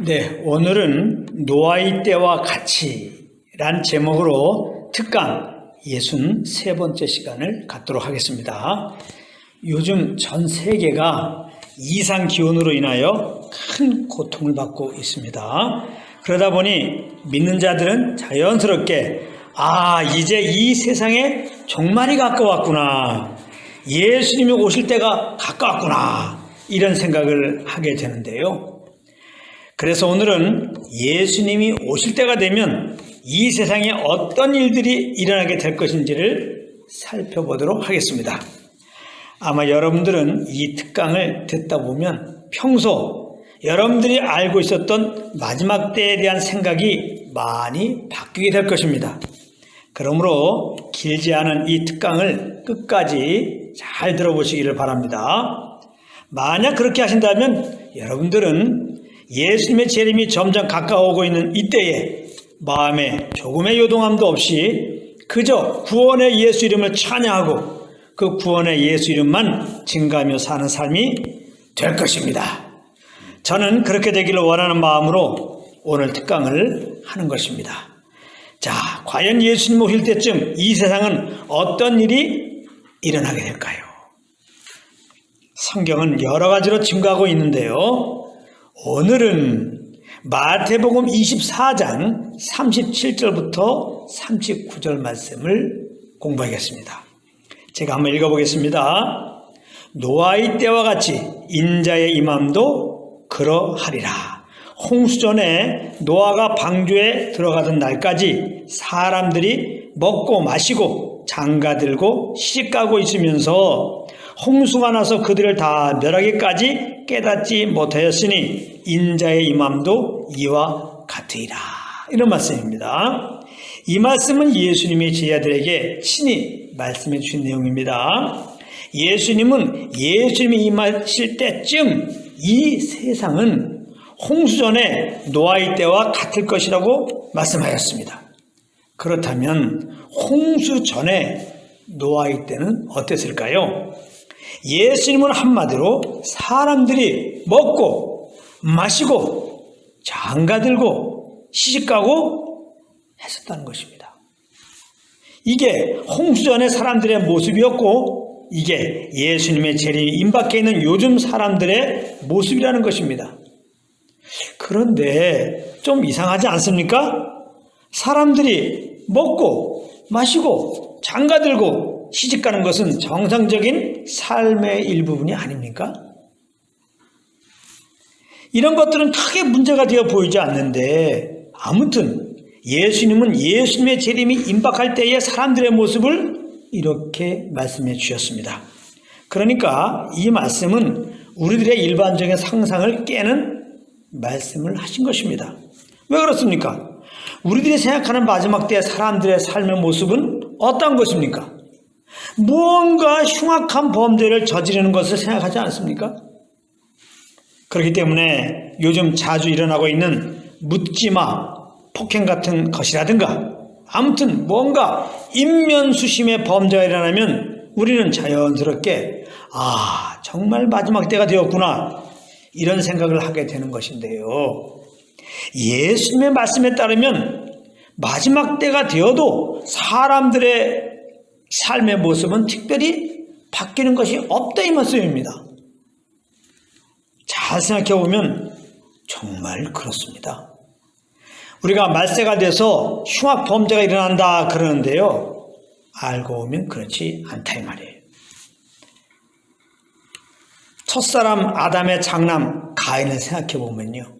네, 오늘은 노아의 때와 같이 란 제목으로 특강 63번째 시간을 갖도록 하겠습니다. 요즘 전 세계가 이상 기온으로 인하여 큰 고통을 받고 있습니다. 그러다 보니 믿는 자들은 자연스럽게 아, 이제 이 세상에 종말이 가까웠구나. 예수님이 오실 때가 가까웠구나. 이런 생각을 하게 되는데요. 그래서 오늘은 예수님이 오실 때가 되면 이 세상에 어떤 일들이 일어나게 될 것인지를 살펴보도록 하겠습니다. 아마 여러분들은 이 특강을 듣다 보면 평소 여러분들이 알고 있었던 마지막 때에 대한 생각이 많이 바뀌게 될 것입니다. 그러므로 길지 않은 이 특강을 끝까지 잘 들어보시기를 바랍니다. 만약 그렇게 하신다면 여러분들은 예수님의 재림이 점점 가까워오고 있는 이때에 마음에 조금의 요동함도 없이 그저 구원의 예수 이름을 찬양하고 그 구원의 예수 이름만 증가하며 사는 삶이 될 것입니다. 저는 그렇게 되기를 원하는 마음으로 오늘 특강을 하는 것입니다. 자, 과연 예수님 오실 때쯤 이 세상은 어떤 일이 일어나게 될까요? 성경은 여러 가지로 증가하고 있는데요. 오늘은 마태복음 24장 37절부터 39절 말씀을 공부하겠습니다. 제가 한번 읽어보겠습니다. 노아의 때와 같이 인자의 임함도 그러하리라. 홍수 전에 노아가 방주에 들어가던 날까지 사람들이 먹고 마시고 장가 들고 시집 가고 있으면서 홍수가 나서 그들을 다 멸하기까지 깨닫지 못하였으니 인자의 임함도 이와 같으리라. 이런 말씀입니다. 이 말씀은 예수님이 제자들에게 친히 말씀해 주신 내용입니다. 예수님은 예수님이 임하실 때쯤 이 세상은 홍수전에 노아의 때와 같을 것이라고 말씀하였습니다. 그렇다면 홍수 전에 노아의 때는 어땠을까요? 예수님은 한마디로 사람들이 먹고 마시고 장가들고 시집가고 했었다는 것입니다. 이게 홍수전의 사람들의 모습이었고 이게 예수님의 재림이 임박해 있는 요즘 사람들의 모습이라는 것입니다. 그런데 좀 이상하지 않습니까? 사람들이 먹고 마시고 장가들고 시집 가는 것은 정상적인 삶의 일부분이 아닙니까? 이런 것들은 크게 문제가 되어 보이지 않는데 아무튼 예수님은 예수님의 재림이 임박할 때의 사람들의 모습을 이렇게 말씀해 주셨습니다. 그러니까 이 말씀은 우리들의 일반적인 상상을 깨는 말씀을 하신 것입니다. 왜 그렇습니까? 우리들이 생각하는 마지막 때의 사람들의 삶의 모습은 어떤 것입니까? 무언가 흉악한 범죄를 저지르는 것을 생각하지 않습니까? 그렇기 때문에 요즘 자주 일어나고 있는 묻지마 폭행 같은 것이라든가 아무튼 뭔가 인면수심의 범죄가 일어나면 우리는 자연스럽게 아 정말 마지막 때가 되었구나 이런 생각을 하게 되는 것인데요. 예수님의 말씀에 따르면 마지막 때가 되어도 사람들의 삶의 모습은 특별히 바뀌는 것이 없다 이 말씀입니다. 잘 생각해 보면 정말 그렇습니다. 우리가 말세가 돼서 흉악 범죄가 일어난다 그러는데요. 알고 보면 그렇지 않다 이 말이에요. 첫사람 아담의 장남 가인을 생각해 보면요.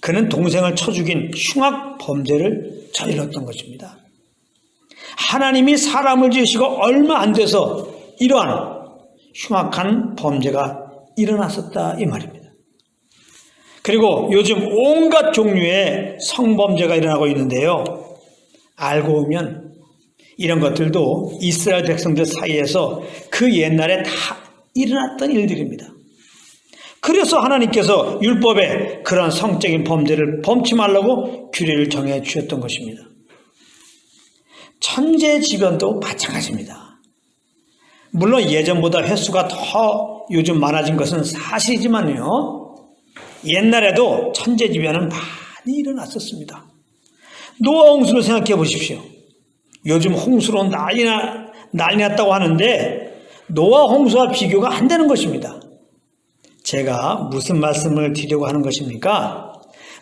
그는 동생을 쳐 죽인 흉악 범죄를 저질렀던 것입니다. 하나님이 사람을 지으시고 얼마 안 돼서 이러한 흉악한 범죄가 일어났었다 이 말입니다. 그리고 요즘 온갖 종류의 성범죄가 일어나고 있는데요. 알고 보면 이런 것들도 이스라엘 백성들 사이에서 그 옛날에 다 일어났던 일들입니다. 그래서 하나님께서 율법에 그런 성적인 범죄를 범치 말라고 규례를 정해 주셨던 것입니다. 천재지변도 마찬가지입니다. 물론 예전보다 횟수가 더 요즘 많아진 것은 사실이지만요. 옛날에도 천재지변은 많이 일어났었습니다. 노아 홍수를 생각해 보십시오. 요즘 홍수로 난리나, 난리 났다고 하는데 노아 홍수와 비교가 안 되는 것입니다. 제가 무슨 말씀을 드리려고 하는 것입니까?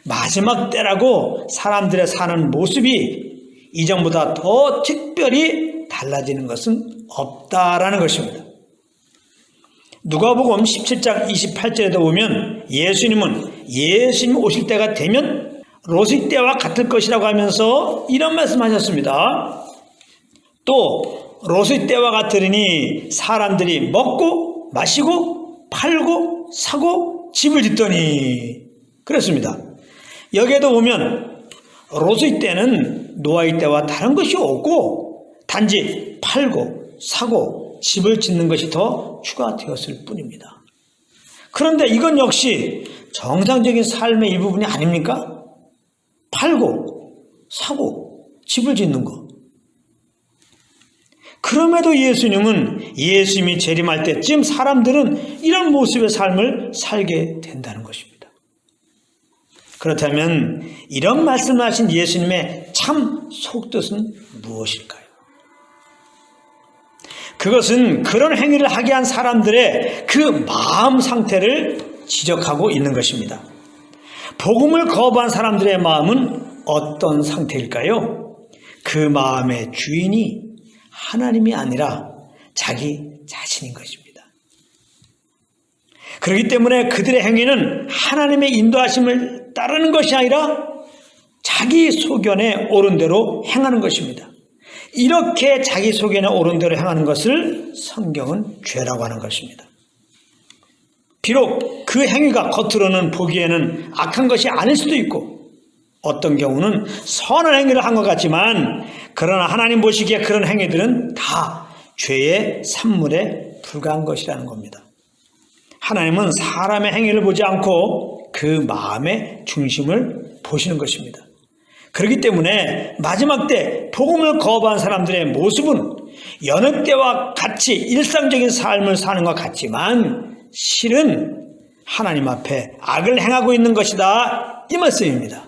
마지막 때라고 사람들의 사는 모습이 이전보다 더 특별히 달라지는 것은 없다라는 것입니다. 누가복음 17장 28절에도 보면 예수님은 예수님 오실 때가 되면 롯의 때와 같을 것이라고 하면서 이런 말씀하셨습니다. 또 롯의 때와 같으리니 사람들이 먹고 마시고 팔고 사고 집을 짓더니 그렇습니다. 여기에도 보면 롯의 때는 노아의 때와 다른 것이 없고 단지 팔고 사고 집을 짓는 것이 더 추가되었을 뿐입니다. 그런데 이건 역시 정상적인 삶의 일부분이 아닙니까? 팔고 사고 집을 짓는 것. 그럼에도 예수님은 예수님이 재림할 때쯤 사람들은 이런 모습의 삶을 살게 된다는 것입니다. 그렇다면 이런 말씀을 하신 예수님의 참 속뜻은 무엇일까요? 그것은 그런 행위를 하게 한 사람들의 그 마음 상태를 지적하고 있는 것입니다. 복음을 거부한 사람들의 마음은 어떤 상태일까요? 그 마음의 주인이 하나님이 아니라 자기 자신인 것입니다. 그렇기 때문에 그들의 행위는 하나님의 인도하심을 따르는 것이 아니라 자기 소견에 옳은 대로 행하는 것입니다. 이렇게 자기 소견에 옳은 대로 행하는 것을 성경은 죄라고 하는 것입니다. 비록 그 행위가 겉으로는 보기에는 악한 것이 아닐 수도 있고 어떤 경우는 선한 행위를 한 것 같지만 그러나 하나님 보시기에 그런 행위들은 다 죄의 산물에 불과한 것이라는 겁니다. 하나님은 사람의 행위를 보지 않고 그 마음의 중심을 보시는 것입니다. 그렇기 때문에 마지막 때 복음을 거부한 사람들의 모습은 여느 때와 같이 일상적인 삶을 사는 것 같지만 실은 하나님 앞에 악을 행하고 있는 것이다 이 말씀입니다.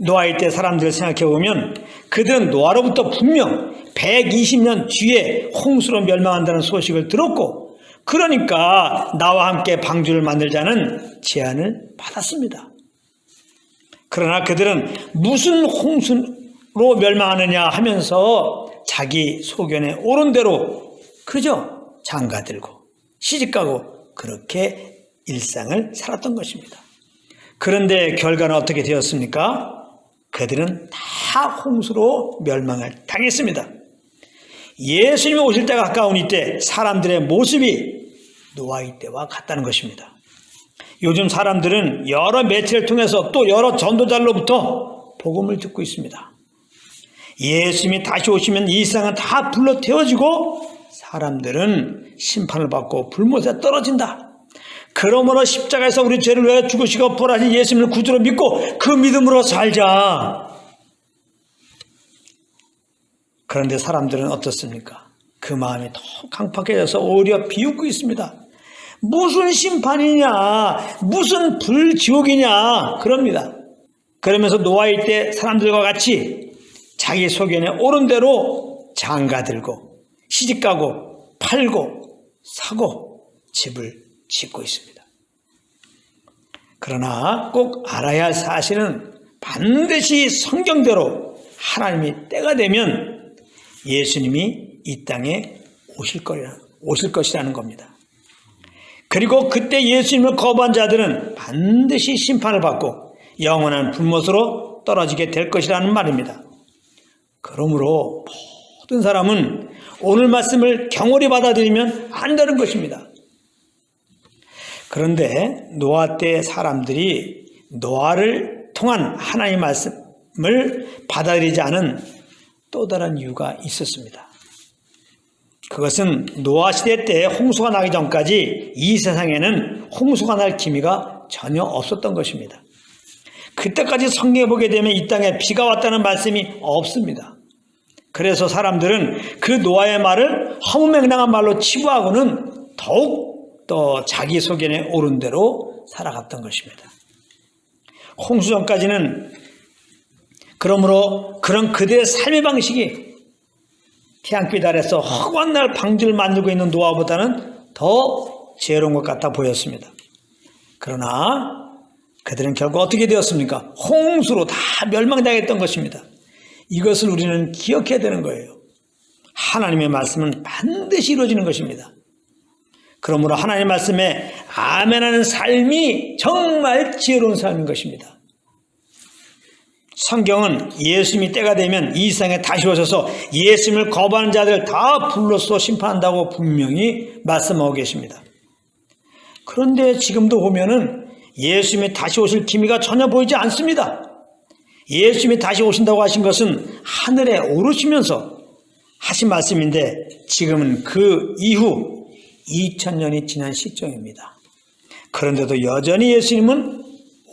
노아의 때 사람들을 생각해 보면 그들은 노아로부터 분명 120년 뒤에 홍수로 멸망한다는 소식을 들었고 그러니까 나와 함께 방주를 만들자는 제안을 받았습니다. 그러나 그들은 무슨 홍수로 멸망하느냐 하면서 자기 소견에 옳은 대로 그저 장가들고 시집가고 그렇게 일상을 살았던 것입니다. 그런데 결과는 어떻게 되었습니까? 그들은 다 홍수로 멸망을 당했습니다. 예수님이 오실 때가 가까운 이때 사람들의 모습이 노아의 때와 같다는 것입니다. 요즘 사람들은 여러 매체를 통해서 또 여러 전도자로부터 복음을 듣고 있습니다. 예수님이 다시 오시면 이 세상은 다 불러 태워지고 사람들은 심판을 받고 불못에 떨어진다. 그러므로 십자가에서 우리 죄를 위해 죽으시고 부활하신 예수님을 구주로 믿고 그 믿음으로 살자. 그런데 사람들은 어떻습니까? 그 마음이 더 강팍해져서 오히려 비웃고 있습니다. 무슨 심판이냐, 무슨 불지옥이냐, 그럽니다. 그러면서 노아일 때 사람들과 같이 자기 소견에 옳은 대로 장가 들고 시집 가고 팔고 사고 집을 짓고 있습니다. 그러나 꼭 알아야 할 사실은 반드시 성경대로 하나님이 때가 되면 예수님이 이 땅에 오실 거라 오실 것이라는 겁니다. 그리고 그때 예수님을 거부한 자들은 반드시 심판을 받고 영원한 불못으로 떨어지게 될 것이라는 말입니다. 그러므로 모든 사람은 오늘 말씀을 경홀히 받아들이면 안 되는 것입니다. 그런데 노아 때 사람들이 노아를 통한 하나님의 말씀을 받아들이지 않은 또 다른 이유가 있었습니다. 그것은 노아 시대 때 홍수가 나기 전까지 이 세상에는 홍수가 날 기미가 전혀 없었던 것입니다. 그때까지 성경에 보게 되면 이 땅에 비가 왔다는 말씀이 없습니다. 그래서 사람들은 그 노아의 말을 허무맹랑한 말로 치부하고는 더욱 또 자기 소견에 옳은 대로 살아갔던 것입니다. 홍수 전까지는 그러므로 그런 그들의 삶의 방식이 아래서 허구한 날 방주를 만들고 있는 노아보다는 더 지혜로운 것 같아 보였습니다. 그러나 그들은 결국 어떻게 되었습니까? 홍수로 다 멸망당했던 것입니다. 이것을 우리는 기억해야 되는 거예요. 하나님의 말씀은 반드시 이루어지는 것입니다. 그러므로 하나님의 말씀에 아멘하는 삶이 정말 지혜로운 삶인 것입니다. 성경은 예수님이 때가 되면 이 세상에 다시 오셔서 예수님을 거부하는 자들 다 불로써 심판한다고 분명히 말씀하고 계십니다. 그런데 지금도 보면은 예수님이 다시 오실 기미가 전혀 보이지 않습니다. 예수님이 다시 오신다고 하신 것은 하늘에 오르시면서 하신 말씀인데 지금은 그 이후 2000년이 지난 시점입니다. 그런데도 여전히 예수님은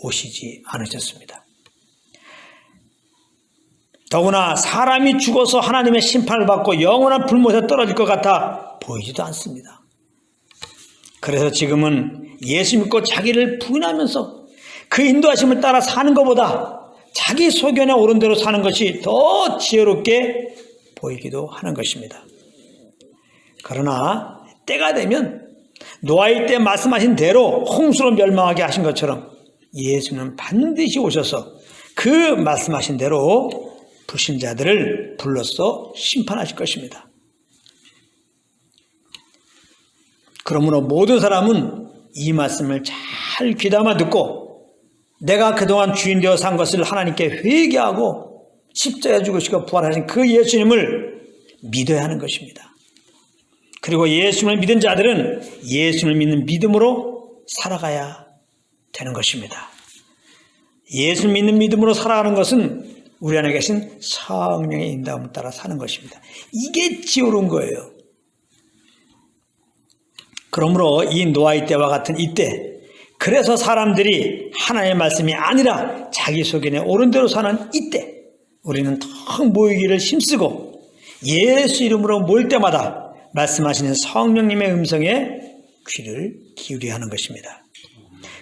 오시지 않으셨습니다. 더구나 사람이 죽어서 하나님의 심판을 받고 영원한 불못에 떨어질 것 같아 보이지도 않습니다. 그래서 지금은 예수 믿고 자기를 부인하면서 그 인도하심을 따라 사는 것보다 자기 소견에 옳은 대로 사는 것이 더 지혜롭게 보이기도 하는 것입니다. 그러나 때가 되면 노아일 때 말씀하신 대로 홍수로 멸망하게 하신 것처럼 예수는 반드시 오셔서 그 말씀하신 대로 불신자들을 불러서 심판하실 것입니다. 그러므로 모든 사람은 이 말씀을 잘 귀담아 듣고 내가 그동안 주인 되어 산 것을 하나님께 회개하고 십자가에 죽으시고 부활하신 그 예수님을 믿어야 하는 것입니다. 그리고 예수님을 믿은 자들은 예수님을 믿는 믿음으로 살아가야 되는 것입니다. 예수 믿는 믿음으로 살아가는 것은 우리 안에 계신 성령의 인도함을 따라 사는 것입니다. 이게 지혜로운 거예요. 그러므로 이 노아의 때와 같은 이때 그래서 사람들이 하나님의 말씀이 아니라 자기 소견에 옳은 대로 사는 이때 우리는 더 모이기를 힘쓰고 예수 이름으로 모일 때마다 말씀하시는 성령님의 음성에 귀를 기울여야 하는 것입니다.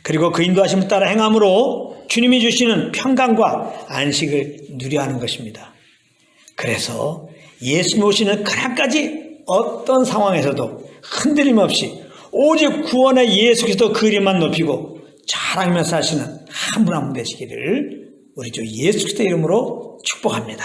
그리고 그 인도하심을 따라 행함으로 주님이 주시는 평강과 안식을 누려야 하는 것입니다. 그래서 예수님 오시는 그날까지 어떤 상황에서도 흔들림 없이 오직 구원의 예수 그리스도 그 이름만 높이고 자랑하며 사시는 한 분 한 분 되시기를 우리 주 예수 그리스도 이름으로 축복합니다.